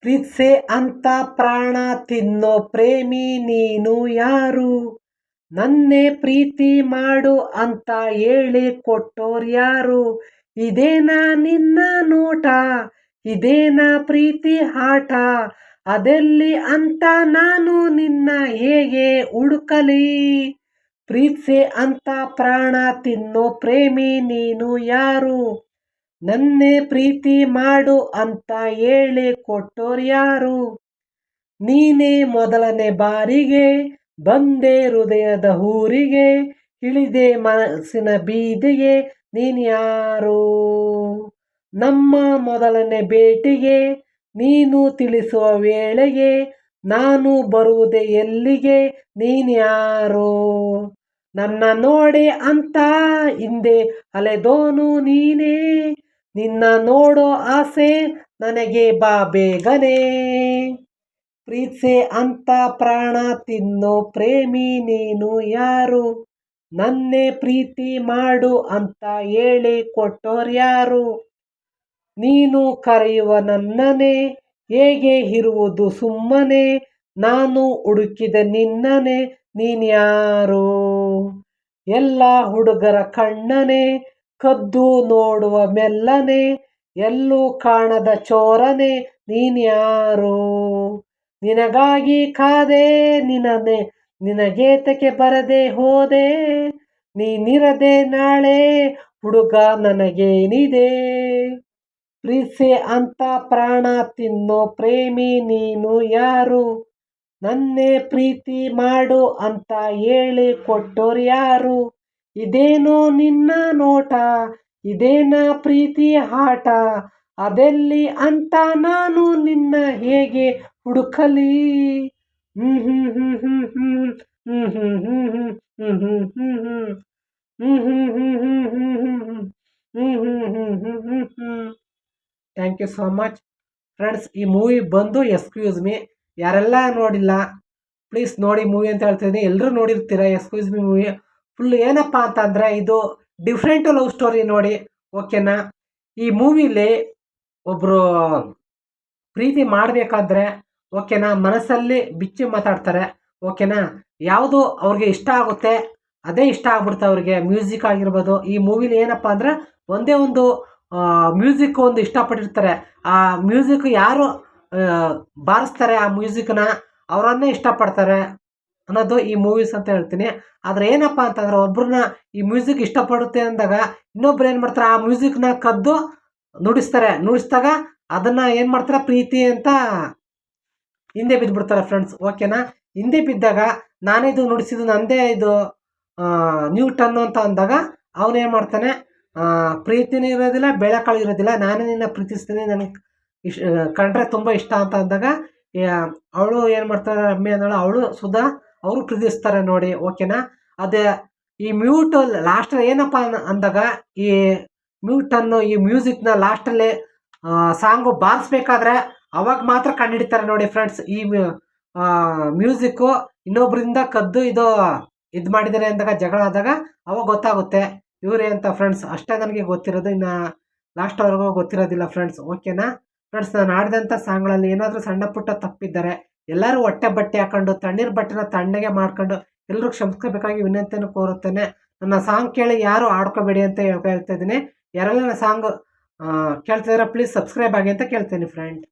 ಪ್ರೀತ್ಸೆ ಅಂತ ಪ್ರಾಣ ತಿನ್ನೋ ಪ್ರೇಮಿ ನೀನು ಯಾರು? ನನ್ನೇ ಪ್ರೀತಿ ಮಾಡು ಅಂತ ಹೇಳಿ ಕೊಟ್ಟೋರ್ಯಾರು ಇದೇನಾ ನಿನ್ನ ನೋಟ? ಇದೇನಾ ಪ್ರೀತಿ ಆಟ ಅದೆಲ್ಲಿ ಅಂತ ನಾನು ನಿನ್ನ ಹೇಗೆ ಹುಡುಕಲಿ? ಪ್ರೀತ್ಸೆ ಅಂತ ಪ್ರಾಣ ತಿನ್ನೋ ಪ್ರೇಮಿ ನೀನು ಯಾರು? ನನ್ನೇ ಪ್ರೀತಿ ಮಾಡು ಅಂತ ಹೇಳಿ ಕೊಟ್ಟೋರ್ಯಾರು ನೀನೇ ಮೊದಲನೇ ಬಾರಿಗೆ ಬಂದೆ ಹೃದಯದ ಊರಿಗೆ, ಇಳಿದೆ ಮನಸ್ಸಿನ ಬೀದಿಗೆ ನೀನ್ಯಾರು ನಮ್ಮ ಮೊದಲನೇ ಭೇಟಿಗೆ ನೀನು ತಿಳಿಸುವ ವೇಳೆಗೆ ನಾನು ಬರುವುದೇ ಎಲ್ಲಿಗೆ? ನೀನ್ಯಾರು ನನ್ನ ನೋಡಿ ಅಂತ ಹಿಂದೆ ಅಲೆದೋನು ನೀನೇ. ನಿನ್ನ ನೋಡೋ ಆಸೆ ನನಗೆ ಬಾ ಬೇಗನೆ. ಪ್ರೀತ್ಸೆ ಅಂತ ಪ್ರಾಣ ತಿನ್ನೋ ಪ್ರೇಮಿ ನೀನು ಯಾರು? ನನ್ನೇ ಪ್ರೀತಿ ಮಾಡು ಅಂತ ಹೇಳಿ ಕೊಟ್ಟೋರ್ಯಾರು ನೀನು ಕರೆಯುವ ನನ್ನನೆ, ಹೇಗೆ ಇರುವುದು ಸುಮ್ಮನೆ? ನಾನು ಹುಡುಕಿದ ನಿನ್ನನೆ ನೀನ್ಯಾರು ಎಲ್ಲ ಹುಡುಗರ ಕಣ್ಣನೆ ಕದ್ದು ನೋಡುವ ಮೆಲ್ಲನೆ, ಎಲ್ಲೂ ಕಾಣದ ಚೋರನೆ, ನೀನ್ಯಾರು? ನಿನಗಾಗಿ ಕಾದೆ, ನಿನನೆ, ನಿನಗೇತಕ್ಕೆ ಬರದೆ ಹೋದೆ, ನೀನಿರದೆ ನಾಳೆ, ಹುಡುಗ ನನಗೇನಿದೆ? ಪ್ರೀಸೆ ಅಂತ ಪ್ರಾಣ ತಿನ್ನೋ ಪ್ರೇಮಿ ನೀನು ಯಾರು? ನನ್ನೇ ಪ್ರೀತಿ ಮಾಡು ಅಂತ ಹೇಳಿ ಕೊಟ್ಟೋರ್ಯಾರು ಇದೇನೋ ನಿನ್ನ ನೋಟ ಇದೇನ ಪ್ರೀತಿ ಆಟ ಅದೆಲ್ಲಿ ಅಂತ ನಾನು ನಿನ್ನ ಹೇಗೆ ಹುಡುಕಲಿ thank you so much friends ಈ ಮೂವಿ ಬಂದು ಎಕ್ಸ್ಕ್ಯೂಸ್ ಮಿ ಯಾರೆಲ್ಲ ನೋಡಿಲ್ಲ ಪ್ಲೀಸ್ ನೋಡಿ ಮೂವಿ ಅಂತ ಹೇಳ್ತಿದ್ದೀನಿ ಎಲ್ಲರೂ ನೋಡಿರ್ತೀರ ಎಸ್ಕ್ಯೂಸ್ ಮಿ ಮೂವಿ ಫುಲ್ ಏನಪ್ಪ ಅಂತಂದರೆ ಇದು ಡಿಫ್ರೆಂಟ್ ಲವ್ ಸ್ಟೋರಿ ನೋಡಿ ಓಕೆನಾ ಈ ಮೂವಿಲಿ ಒಬ್ಬರು ಪ್ರೀತಿ ಮಾಡಬೇಕಾದ್ರೆ ಓಕೆನಾ ಮನಸ್ಸಲ್ಲಿ ಬಿಚ್ಚಿ ಮಾತಾಡ್ತಾರೆ ಓಕೆನಾ ಯಾವುದು ಅವ್ರಿಗೆ ಇಷ್ಟ ಆಗುತ್ತೆ, ಅದೇ ಇಷ್ಟ ಆಗ್ಬಿಡುತ್ತೆ ಅವ್ರಿಗೆ ಮ್ಯೂಸಿಕ್ ಆಗಿರ್ಬೋದು. ಈ ಮೂವಿಲಿ ಏನಪ್ಪ ಅಂದರೆ ಒಂದೇ ಒಂದು ಮ್ಯೂಸಿಕ್ ಒಂದು ಇಷ್ಟಪಟ್ಟಿರ್ತಾರೆ. ಆ ಮ್ಯೂಸಿಕ್ ಯಾರು ಬಾರಿಸ್ತಾರೆ ಆ ಮ್ಯೂಸಿಕ್ನ ಅವರನ್ನೇ ಇಷ್ಟಪಡ್ತಾರೆ. ಅನ್ನೋದು ಈ ಮೂವೀಸ್ ಅಂತ ಹೇಳ್ತೀನಿ. ಆದರೆ ಏನಪ್ಪ ಅಂತಂದ್ರೆ ಒಬ್ಬರನ್ನ ಈ ಮ್ಯೂಸಿಕ್ ಇಷ್ಟಪಡುತ್ತೆ ಅಂದಾಗ ಇನ್ನೊಬ್ರು ಏನು ಮಾಡ್ತಾರೆ? ಆ ಮ್ಯೂಸಿಕ್ನ ಕದ್ದು ನುಡಿಸ್ತಾರೆ. ನುಡಿಸಿದಾಗ ಅದನ್ನು ಏನು ಮಾಡ್ತಾರೆ? ಪ್ರೀತಿ ಅಂತ ಹಿಂದೆ ಬಿದ್ದುಬಿಡ್ತಾರೆ ಫ್ರೆಂಡ್ಸ್ ಓಕೆನಾ ಹಿಂದೆ ಬಿದ್ದಾಗ ನಾನೇ ಇದು ನುಡಿಸಿದ್ದು, ನಂದೇ ಇದು ನ್ಯೂಟನ್ನು ಅಂತ ಅಂದಾಗ ಅವನೇನು ಮಾಡ್ತಾನೆ? ಪ್ರೀತಿನೂ ಇರೋದಿಲ್ಲ ಬೆಳಕಾಳು ಇರೋದಿಲ್ಲ. ನಾನೇ ನಿನ್ನ ಪ್ರೀತಿಸ್ತೀನಿ, ನನಗೆ ಇಷ್ಟ ಕಂಡ್ರೆ ತುಂಬ ಇಷ್ಟ ಅಂತ ಅಂದಾಗ ಅವಳು ಏನು ಮಾಡ್ತಾರೆ ರಮ್ಯ ಅಂದಳು, ಅವಳು ಸುಧಾ ಅವರು ಪ್ರೀತಿಸ್ತಾರೆ ನೋಡಿ ಓಕೆನಾ ಅದೇ ಈ ಮ್ಯೂಟ್ ಲಾಸ್ಟಲ್ಲಿ ಏನಪ್ಪ ಅಂದಾಗ ಈ ಮ್ಯೂಟನ್ನು ಈ ಮ್ಯೂಸಿಕ್ನ ಲಾಸ್ಟಲ್ಲಿ ಸಾಂಗು ಬಾರಿಸ್ಬೇಕಾದ್ರೆ ಅವಾಗ ಮಾತ್ರ ಕಂಡುಹಿಡಿತಾರೆ ನೋಡಿ ಫ್ರೆಂಡ್ಸ್ ಈ ಮ್ಯೂಸಿಕ್ಕು ಇನ್ನೊಬ್ಬರಿಂದ ಕದ್ದು ಇದು ಇದು ಮಾಡಿದ್ದಾರೆ ಅಂದಾಗ ಜಗಳ ಆದಾಗ ಅವಾಗ ಗೊತ್ತಾಗುತ್ತೆ ಇವರೇ ಅಂತ ಫ್ರೆಂಡ್ಸ್ ಅಷ್ಟೇ ನನಗೆ ಗೊತ್ತಿರೋದು, ಇನ್ನು ಲಾಸ್ಟ್ವರೆಗೂ ಗೊತ್ತಿರೋದಿಲ್ಲ ಫ್ರೆಂಡ್ಸ್ ಓಕೆನಾ ಫ್ರೆಂಡ್ಸ್ ನಾನು ಆಡಿದಂಥ ಸಾಂಗ್ಗಳಲ್ಲಿ ಏನಾದರೂ ಸಣ್ಣ ಪುಟ್ಟ ತಪ್ಪಿದ್ದರೆ ಎಲ್ಲರೂ ಹೊಟ್ಟೆ ಬಟ್ಟೆ ಹಾಕೊಂಡು ತಣ್ಣೀರು ಬಟ್ಟೆನ ತಣ್ಣಗೆ ಮಾಡ್ಕೊಂಡು ಎಲ್ಲರೂ ಕ್ಷಮಿಸ್ಕೋಬೇಕಾಗಿ ವಿನಂತಿಯನ್ನು ಕೋರುತ್ತೇನೆ. ನನ್ನ ಸಾಂಗ್ ಕೇಳಿ ಯಾರು ಆಡ್ಕೋಬೇಡಿ ಅಂತ ಹೇಳ್ತಾ ಇದ್ದೀನಿ. ಯಾರೆಲ್ಲ ನನ್ನ ಸಾಂಗ್ ಕೇಳ್ತಿದಾರೆ ಪ್ಲೀಸ್ ಸಬ್ಸ್ಕ್ರೈಬ್ ಆಗಿ ಅಂತ ಕೇಳ್ತೀನಿ ಫ್ರೆಂಡ್